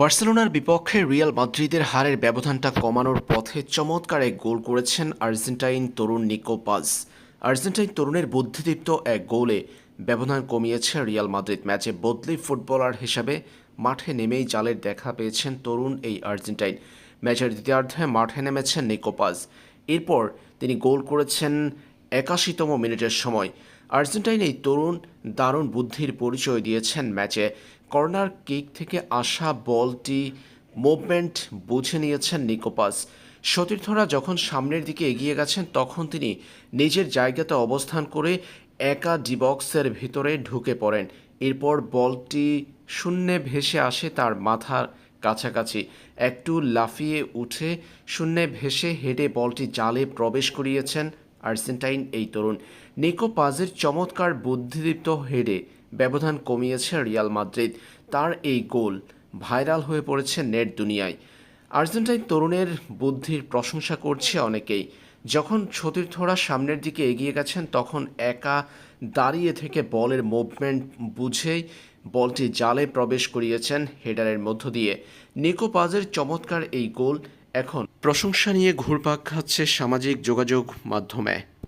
বার্সেলোনার বিপক্ষে রিয়াল মাদ্রিদের হারের ব্যবধানটা কমানোর পথে চমৎকার এক গোল করেছেন আর্জেন্টাইন তরুণ নিকো পাজ। আর্জেন্টাইন তরুণের বুদ্ধিদীপ্ত এক গোলে ব্যবধান কমিয়েছে রিয়াল মাদ্রিদ। ম্যাচে বদলি ফুটবলার হিসাবে মাঠে নেমেই জালের দেখা পেয়েছেন তরুণ এই আর্জেন্টাইন। ম্যাচের দ্বিতীয়ার্ধে মাঠে নেমেছেন নিকো পাজ। এরপর তিনি গোল করেছেন একাশিতম মিনিটের সময় আর্জেন্টাইন এই তরুণ দারুণ বুদ্ধির পরিচয় দিয়েছেন ম্যাচে। কর্নার কিক থেকে আসা বলটি মুভমেন্ট বুঝে নিয়েছেন নিকোপাস। সতীর্থরা যখন সামনের দিকে এগিয়ে গেছেন, তখন তিনি নিজের জায়গাতে অবস্থান করে একা ডিবক্সের ভিতরে ঢুকে পড়েন। এরপর বলটি শূন্যে ভেসে আসে তার মাথার কাছাকাছি। একটু লাফিয়ে উঠে শূন্যে ভেসে হেডে বলটি জালে প্রবেশ করিয়েছেন আর্জেন্টাইন এই তরুণ। নিকো পাজের চমৎকার বুদ্ধিদীপ্ত হেডে ব্যবধান কমিয়েছে রিয়াল মাদ্রিদ। তার এই গোল ভাইরাল হয়ে পড়েছে নেট দুনিয়ায়। আর্জেন্টাইন তরুণের বুদ্ধির প্রশংসা করছে অনেকেই। যখন সতীর্থরা সামনের দিকে এগিয়ে গেছেন, তখন একা দাঁড়িয়ে থেকে বলের মুভমেন্ট বুঝেই বলটি জালে প্রবেশ করিয়েছেন হেডারের মধ্য দিয়ে। নিকো পাজের চমৎকার এই গোল এখন প্রশংসা নিয়ে ঘুরপাক খাচ্ছে সামাজিক যোগাযোগ মাধ্যমে।